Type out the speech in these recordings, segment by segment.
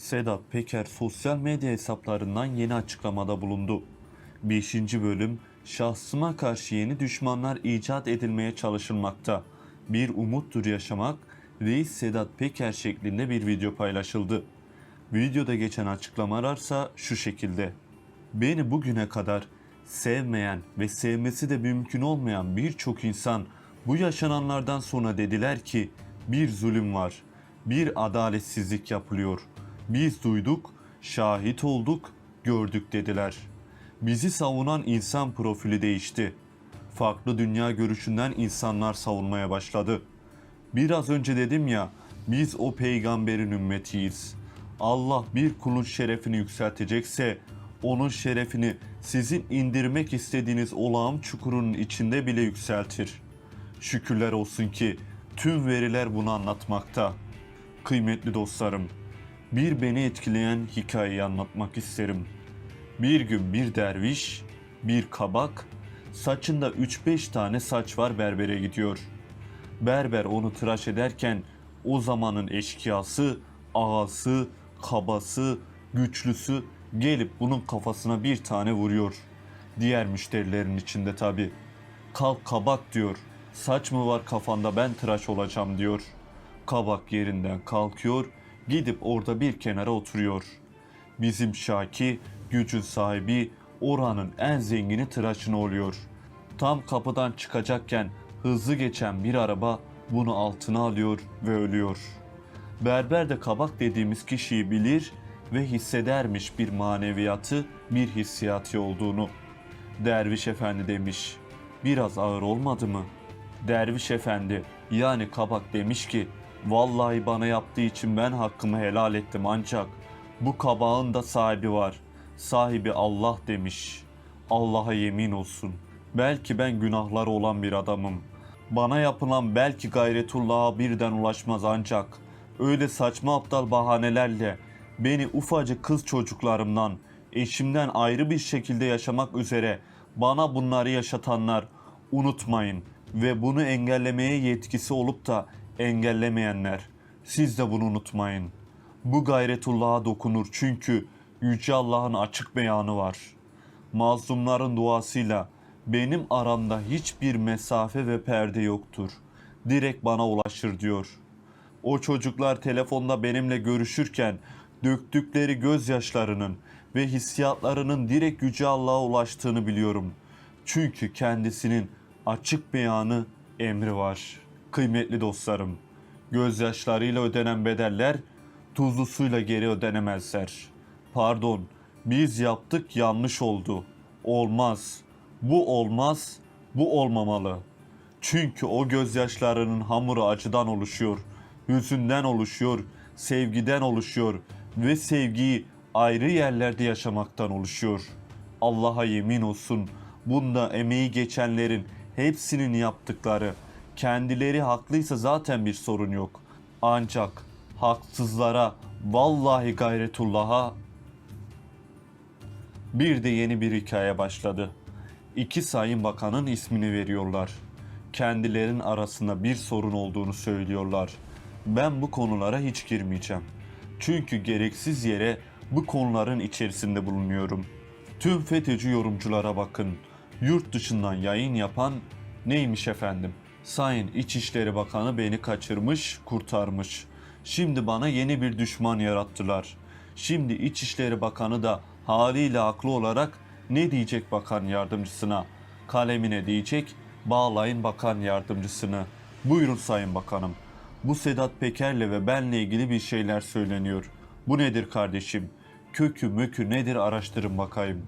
Sedat Peker sosyal medya hesaplarından yeni açıklamada bulundu. 5. bölüm şahsıma karşı yeni düşmanlar icat edilmeye çalışılmakta. Bir umuttur yaşamak Reis Sedat Peker şeklinde bir video paylaşıldı. Videoda geçen açıklamalarsa şu şekilde. Beni bugüne kadar sevmeyen ve sevmesi de mümkün olmayan birçok insan bu yaşananlardan sonra dediler ki bir zulüm var, bir adaletsizlik yapılıyor. Biz duyduk, şahit olduk, gördük dediler. Bizi savunan insan profili değişti. Farklı dünya görüşünden insanlar savunmaya başladı. Biraz önce dedim ya, biz o peygamberin ümmetiyiz. Allah bir kulun şerefini yükseltecekse, onun şerefini sizin indirmek istediğiniz olağan çukurun içinde bile yükseltir. Şükürler olsun ki tüm veriler bunu anlatmakta. Kıymetli dostlarım, bir beni etkileyen hikayeyi anlatmak isterim. Bir gün bir derviş, bir kabak, saçında 3-5 tane saç var berbere gidiyor. Berber onu tıraş ederken o zamanın eşkıyası, ağası, kabası, güçlüsü gelip bunun kafasına bir tane vuruyor. Diğer müşterilerin içinde tabi. Kalk kabak diyor. Saç mı var kafanda ben tıraş olacağım diyor. Kabak yerinden kalkıyor, gidip orada bir kenara oturuyor. Bizim Şaki, gücün sahibi, oranın en zengini tıraşını oluyor. Tam kapıdan çıkacakken hızlı geçen bir araba bunu altına alıyor ve ölüyor. Berber de kabak dediğimiz kişiyi bilir ve hissedermiş bir maneviyatı, bir hissiyatı olduğunu. Derviş efendi demiş, biraz ağır olmadı mı? Derviş efendi yani kabak demiş ki, vallahi bana yaptığı için ben hakkımı helal ettim ancak bu kabağın da sahibi var. Sahibi Allah demiş. Allah'a yemin olsun. Belki ben günahları olan bir adamım. Bana yapılan belki gayretullah'a birden ulaşmaz ancak öyle saçma aptal bahanelerle beni ufacık kız çocuklarımdan, eşimden ayrı bir şekilde yaşamak üzere bana bunları yaşatanlar unutmayın ve bunu engellemeye yetkisi olup da engellemeyenler siz de bunu unutmayın. Bu gayretullah'a dokunur çünkü Yüce Allah'ın açık beyanı var. Mazlumların duasıyla benim aramda hiçbir mesafe ve perde yoktur. Direkt bana ulaşır diyor. O çocuklar telefonda benimle görüşürken döktükleri gözyaşlarının ve hissiyatlarının direkt Yüce Allah'a ulaştığını biliyorum. Çünkü kendisinin açık beyanı emri var. Kıymetli dostlarım, gözyaşlarıyla ödenen bedeller tuzlu suyla geri ödenemezler. Pardon, biz yaptık yanlış oldu. Olmaz. Bu olmaz, bu olmamalı. Çünkü o gözyaşlarının hamuru acıdan oluşuyor, hüzünden oluşuyor, sevgiden oluşuyor ve sevgiyi ayrı yerlerde yaşamaktan oluşuyor. Allah'a yemin olsun bunda emeği geçenlerin hepsinin yaptıkları kendileri haklıysa zaten bir sorun yok. Ancak haksızlara vallahi gayretullah'a bir de yeni bir hikaye başladı. İki sayın bakanın ismini veriyorlar. Kendilerinin arasında bir sorun olduğunu söylüyorlar. Ben bu konulara hiç girmeyeceğim. Çünkü gereksiz yere bu konuların içerisinde bulunuyorum. Tüm FETÖ'cü yorumculara bakın. Yurt dışından yayın yapan neymiş efendim? Sayın İçişleri Bakanı beni kaçırmış, kurtarmış. Şimdi bana yeni bir düşman yarattılar. Şimdi İçişleri Bakanı da haliyle haklı olarak ne diyecek bakan yardımcısına? Kalemine diyecek, bağlayın bakan yardımcısını. Buyurun sayın bakanım. Bu Sedat Peker'le ve benle ilgili bir şeyler söyleniyor. Bu nedir kardeşim? Kökü mökü nedir araştırın bakayım.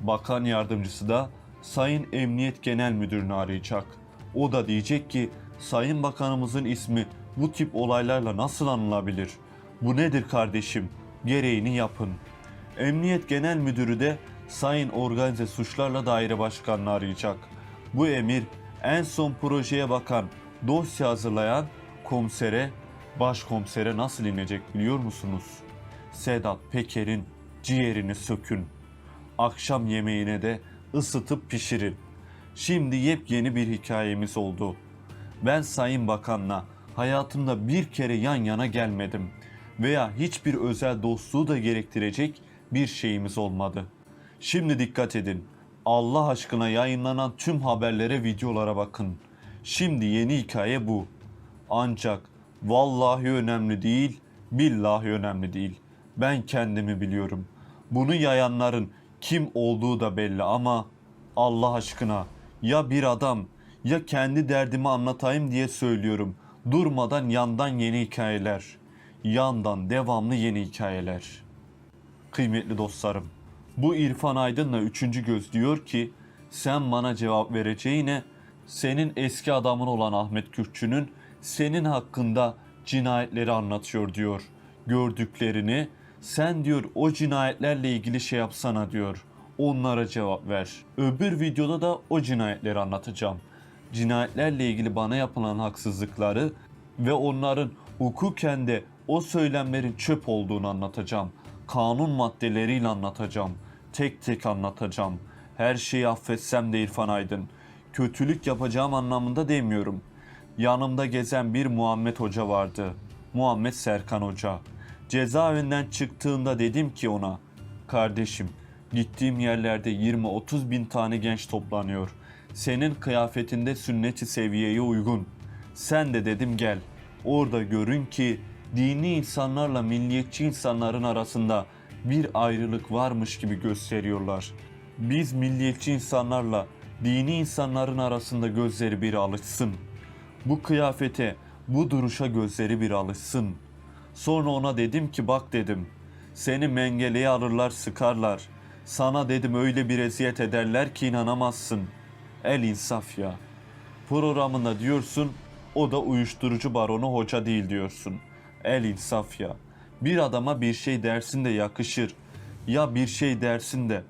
Bakan yardımcısı da Sayın Emniyet Genel Müdürünü arayacak. O da diyecek ki Sayın Bakanımızın ismi bu tip olaylarla nasıl anılabilir? Bu nedir kardeşim? Gereğini yapın. Emniyet Genel Müdürü de Sayın Organize Suçlarla Daire Başkanı'nı arayacak. Bu emir en son projeye bakan, dosya hazırlayan komisere, başkomisere nasıl inecek biliyor musunuz? Sedat Peker'in ciğerini sökün. Akşam yemeğine de ısıtıp pişirin. Şimdi yepyeni bir hikayemiz oldu. Ben Sayın Bakan'la hayatımda bir kere yan yana gelmedim. veya hiçbir özel dostluğu da gerektirecek bir şeyimiz olmadı. Şimdi dikkat edin. Allah aşkına yayınlanan tüm haberlere, videolara bakın. Şimdi yeni hikaye bu. Ancak vallahi önemli değil, billahi önemli değil. Ben kendimi biliyorum. Bunu yayanların kim olduğu da belli ama Allah aşkına ya bir adam ya kendi derdimi anlatayım diye söylüyorum. Durmadan yandan yeni hikayeler. Yandan devamlı yeni hikayeler. Kıymetli dostlarım, bu İrfan Aydın'la üçüncü göz diyor ki sen bana cevap vereceğine senin eski adamın olan Ahmet Kürkçü'nün senin hakkında cinayetleri anlatıyor diyor. Gördüklerini sen diyor o cinayetlerle ilgili şey yapsana diyor. Onlara cevap ver. Öbür videoda da o cinayetleri anlatacağım. Cinayetlerle ilgili bana yapılan haksızlıkları ve onların hukuken de o söylemlerin çöp olduğunu anlatacağım. Kanun maddeleriyle anlatacağım. Tek tek anlatacağım. Her şeyi affetsem de İrfan Aydın. Kötülük yapacağım anlamında demiyorum. Yanımda gezen bir Muhammed Hoca vardı. Muhammed Serkan Hoca. Cezaevinden çıktığında dedim ki ona, kardeşim gittiğim yerlerde 20-30 bin tane genç toplanıyor. Senin kıyafetinde sünnet-i seviyeye uygun. Sen de dedim gel. Orada görün ki dini insanlarla milliyetçi insanların arasında bir ayrılık varmış gibi gösteriyorlar. Biz milliyetçi insanlarla dini insanların arasında gözleri bir alışsın. Bu kıyafete, bu duruşa gözleri bir alışsın. Sonra ona dedim ki bak dedim. Seni mengeleye alırlar sıkarlar. Sana dedim öyle bir eziyet ederler ki inanamazsın. El insaf ya. Programında diyorsun o da uyuşturucu baronu hoca değil diyorsun. El insaf ya. Bir adama bir şey dersin de yakışır. Ya bir şey dersin de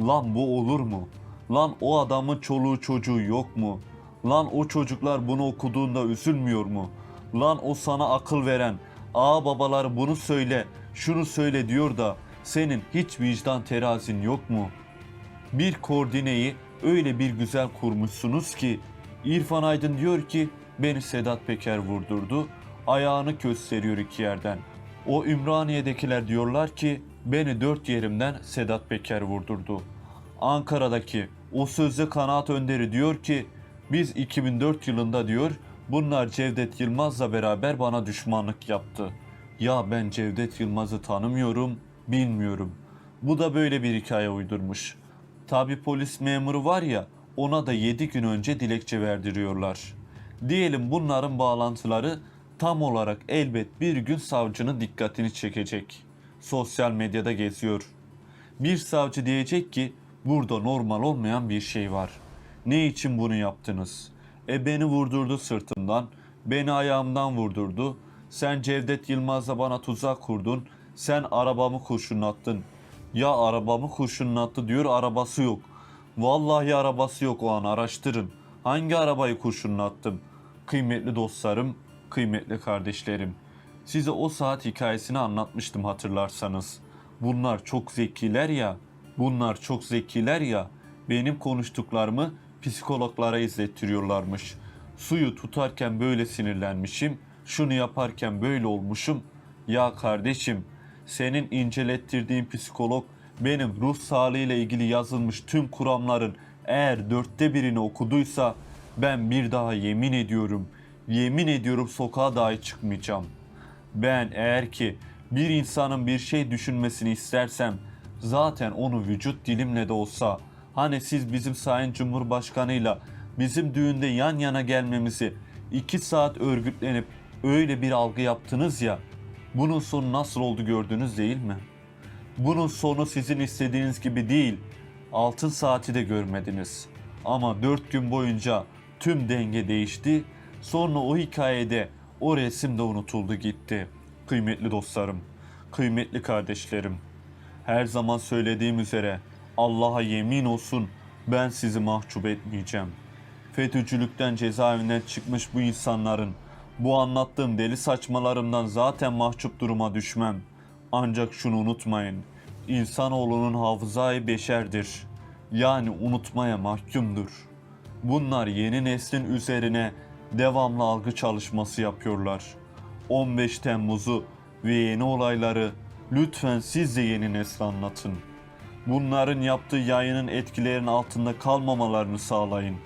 Lan bu olur mu? Lan o adamın çoluğu çocuğu yok mu? Lan o çocuklar bunu okuduğunda üzülmüyor mu? Lan o sana akıl veren, ağa babalar bunu söyle, şunu söyle diyor da senin hiç vicdan terazin yok mu? Bir koordineyi öyle bir güzel kurmuşsunuz ki İrfan Aydın diyor ki beni Sedat Peker vurdurdu. Ayağını gösteriyor iki yerden. O Ümraniye'dekiler diyorlar ki beni dört yerimden Sedat Peker vurdurdu. Ankara'daki o sözde kanaat önderi diyor ki biz 2004 yılında diyor bunlar Cevdet Yılmaz'la beraber bana düşmanlık yaptı. Ya ben Cevdet Yılmaz'ı tanımıyorum, bilmiyorum. Bu da böyle bir hikaye uydurmuş. Tabi polis memuru var ya ona da 7 gün önce dilekçe verdiriyorlar. Diyelim bunların bağlantıları tam olarak elbet bir gün savcının dikkatini çekecek. Sosyal medyada geziyor. Bir savcı diyecek ki burada normal olmayan bir şey var. Ne için bunu yaptınız? E beni vurdurdu sırtımdan, beni ayağımdan vurdurdu. Sen Cevdet Yılmaz'la bana tuzak kurdun. Sen arabamı kurşunlattın. Ya arabamı kurşunlattı diyor arabası yok. Vallahi arabası yok o an araştırın. Hangi arabayı kurşunlattım? Kıymetli dostlarım, kıymetli kardeşlerim. Size o saat hikayesini anlatmıştım hatırlarsanız. Bunlar çok zekiler ya. Bunlar çok zekiler ya. Benim konuştuklarımı psikologlara izlettiriyorlarmış. Suyu tutarken böyle sinirlenmişim. Şunu yaparken böyle olmuşum. Ya kardeşim, senin incelettirdiğin psikolog benim ruh sağlığıyla ilgili yazılmış tüm kuramların eğer dörtte birini okuduysa ben bir daha yemin ediyorum, yemin ediyorum sokağa dahi çıkmayacağım. Ben eğer ki bir insanın bir şey düşünmesini istersem zaten onu vücut dilimle de olsa hani siz bizim Sayın Cumhurbaşkanıyla bizim düğünde yan yana gelmemizi iki saat örgütlenip öyle bir algı yaptınız ya bunun sonu nasıl oldu gördünüz değil mi? Bunun sonu sizin istediğiniz gibi değil. Altın saati de görmediniz. Ama dört gün boyunca tüm denge değişti. Sonra o hikayede o resim de unutuldu gitti. Kıymetli dostlarım, kıymetli kardeşlerim. Her zaman söylediğim üzere Allah'a yemin olsun ben sizi mahcup etmeyeceğim. FETÖ'cülükten cezaevinden çıkmış bu insanların bu anlattığım deli saçmalarımdan zaten mahcup duruma düşmem. Ancak şunu unutmayın. İnsanoğlunun hafızayı beşerdir. Yani unutmaya mahkumdur. Bunlar yeni neslin üzerine devamlı algı çalışması yapıyorlar. 15 Temmuz'u ve yeni olayları lütfen siz de yeni nesle anlatın. Bunların yaptığı yayının etkilerinin altında kalmamalarını sağlayın.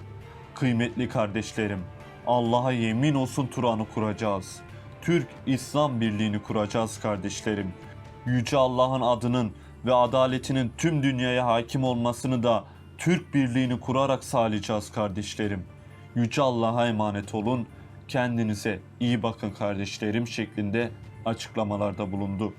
Kıymetli kardeşlerim, Allah'a yemin olsun Turan'ı kuracağız. Türk-İslam birliğini kuracağız kardeşlerim. Yüce Allah'ın adının ve adaletinin tüm dünyaya hakim olmasını da Türk birliğini kurarak sağlayacağız kardeşlerim. Yüce Allah'a emanet olun. Kendinize iyi bakın kardeşlerim şeklinde açıklamalarda bulundu.